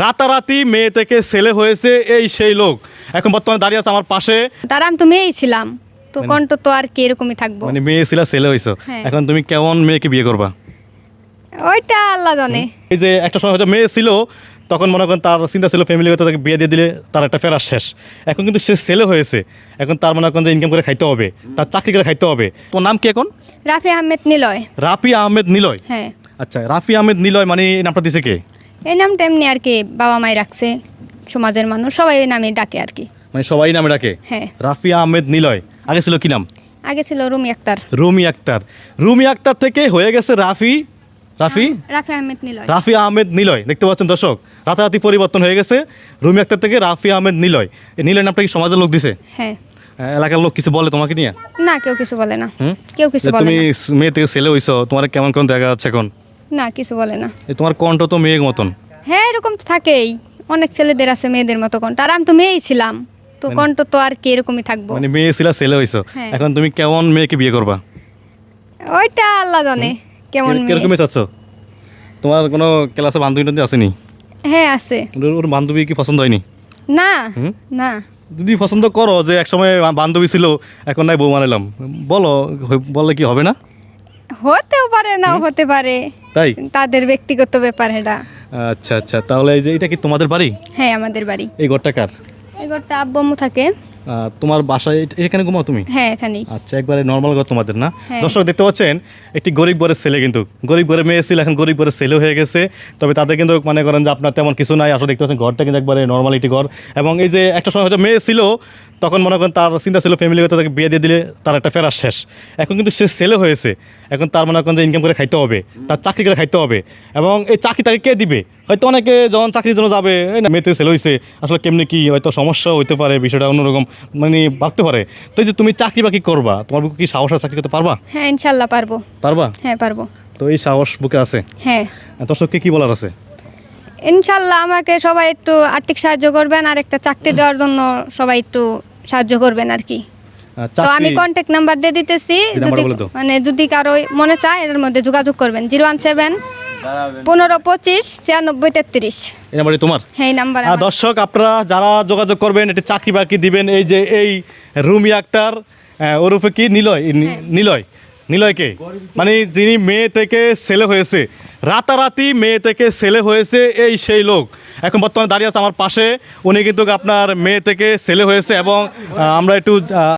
রাতারাতি মেয়ে থেকে ছেলে হয়েছে এই সেই লোক। এখন বর্তমানে দাঁড়িয়ে আছে আমার পাশে। তার আমি তো মেয়েই ছিলাম। তো কণ্ঠ তো আর কি এরকমই থাকব। মানে মেয়ে ছিল ছেলে হয়েছে। হ্যাঁ। এখন তুমি কেমন মেয়েকে বিয়ে করবা? ওইটা আল্লাহ জানে। এই যে একটা সময় হয়তো মেয়ে ছিল তখন মনে করেন তার চিন্তা ছিল ফ্যামিলিগত তাকে বিয়ে দিয়ে দিলে তার একটা ফেরার শেষ। এখন কিন্তু সে ছেলে হয়েছে। এখন তার মনে করেন যে ইনকাম করে খাইতে হবে তার চাকরি করে খাইতে হবে। তোমার নাম কি এখন? রাফি আহমেদ নিলয়। রাফি আহমেদ নিলয়? হ্যাঁ। আচ্ছা রাফি আহমেদ নিলয় মানে এই নামটা দিছে কে? এই নামটা এমনি আর কি বাবা মাই রাখছে সমাজের মানুষ সবাই ওই নামে ডাকে আর কি। মানে সবাই নামে ডাকে? হ্যাঁ। রাফি আহমেদ নিলয় আগে ছিল কি নাম? আগে ছিল রুমি আক্তার। রুমি আক্তার। রুমি আক্তার থেকে হয়ে গেছে রাফি রাফি? রাফি আহমেদ নিলয়। রাফি আহমেদ নিলয় দেখতে পাচ্ছেন দর্শক রাতারাতি পরিবর্তন হয়ে গেছে। রুমি আক্তার থেকে রাফি আহমেদ নিলয়। এই নিলয় নামটা কি সমাজের লোক দিছে? হ্যাঁ। এলাকার লোক কিছু বলে তোমাকে নিয়ে? না কেউ কিছু বলে না। কেউ কিছু বলে তুমি মেয়ে থেকে ছেলে হইছো তোমার কেমন কেমন দেখা যাচ্ছে এখন? না কিছু বলে না। তোমার কণ্ঠ তো মেয়ের মতন। হ্যাঁ এরকম তো থাকেই। অনেক ছেলেদের আছে মেয়েদের মতো কণ্ঠ। আর আমি তো মেয়েই ছিলাম। তো কণ্ঠ তো আর কি এরকমই থাকব। মানে মেয়ে ছিল ছেলে হইছো। হ্যাঁ। এখন তুমি কেমন মেয়েকে বিয়ে করবা? ওইটা আল্লাহ জানে কেমন কিরকমই চাচ্ছ? তোমার কোনো ক্লাসে বান্ধবী টান্ধবী আসেনি? হ্যাঁ আছে। ওর- বান্ধবী কি পছন্দ হয়নি? না? না। যদি পছন্দ করো যে একসময় বান্ধবী ছিল এখন নাই বউ মানালাম বলো বললে কি হবে না? হতেও পারে নাও হতে পারে। তাই? তাদের ব্যক্তিগত ব্যাপার এটা আচ্ছা আচ্ছা। তাহলে এই যে এটা কি তোমাদের বাড়ি? হ্যাঁ আমাদের বাড়ি। এই ঘরটা কার? এই ঘরটা আব্বু থাকে। আহ, তোমার বাসায় এখানে ঘুমাও তুমি? হ্যাঁ এখানেই। আচ্ছা একবারে নর্মাল ঘর তোমাদের না? হ্যাঁ। দর্শক দেখতে পাচ্ছেন একটি গরিব ঘরের ছেলে কিন্তু। গরিব ঘরের মেয়ে ছিল এখন গরিব ঘরের ছেলে হয়ে গেছে। তবে তাদের কিন্তু মনে করেন যে আপনার তেমন কিছু নাই। আসলে দেখতে পাচ্ছেন ঘরটা কিন্তু একবারে নর্মাল একটি ঘর। এবং এই যে একটা সময় হয়তো মেয়ে ছিল তখন মনে করেন তার চিন্তা ছিল ফ্যামিলি ফ্যামিলিগত তাকে বিয়ে দিয়ে দিলে তার একটা ফেরার শেষ। এখন কিন্তু সে ছেলে হয়েছে। এখন তার মনে করেন যে ইনকাম করে খাইতে হবে তার চাকরি করে খাইতে হবে। এবং এই চাকরি তাকে কে দিবে? হয়তো অনেকে যখন চাকরির জন্য যাবে মেয়েতে ছেলে হয়েছে আসলে কেমনি কি হয়তো সমস্যা হইতে পারে বিষয়টা অন্যরকম মানে ভাবতে পারে। তো যে তুমি চাকরি বাকরি করবা তোমার বুকে কি সাহস চাকরি করতে পারবা? হ্যাঁ ইনশাল্লাহ পারব। পারবা? হ্যাঁ পারব। তো এই সাহস বুকে আছে? হ্যাঁ। দর্শককে কি বলার আছে? ইনশাল্লাহ আমাকে সবাই একটু আর্থিক সাহায্য করবেন আর একটা চাকরি দেওয়ার জন্য সবাই একটু সাহায্য করবেন আর কি। তো আমি কন্ট্যাক্ট নাম্বার দিয়ে দিতেছি যদি মানে যদি কারও মনে চায় এর মধ্যে যোগাযোগ করবেন জিরো ওয়ান সেভেন পনেরো পঁচিশ ছিয়ানব্বই তেত্রিশ। এই নাম্বারই তোমার? হ্যাঁ এই নাম্বার আর দর্শক আপনারা যারা যোগাযোগ করবেন এটি চাকরি বাকরি দিবেন এই যে এই রুমি আক্তার ওরফে কি? নিলয় নিলয়। নিলয়কে মানে যিনি মেয়ে থেকে ছেলে হয়েছে। রাতারাতি মেয়ে থেকে ছেলে হয়েছে এই সেই লোক। এখন বর্তমানে দাঁড়িয়ে আছে আমার পাশে। উনি কিন্তু আপনার মেয়ে থেকে ছেলে হয়েছে এবং আমরা একটু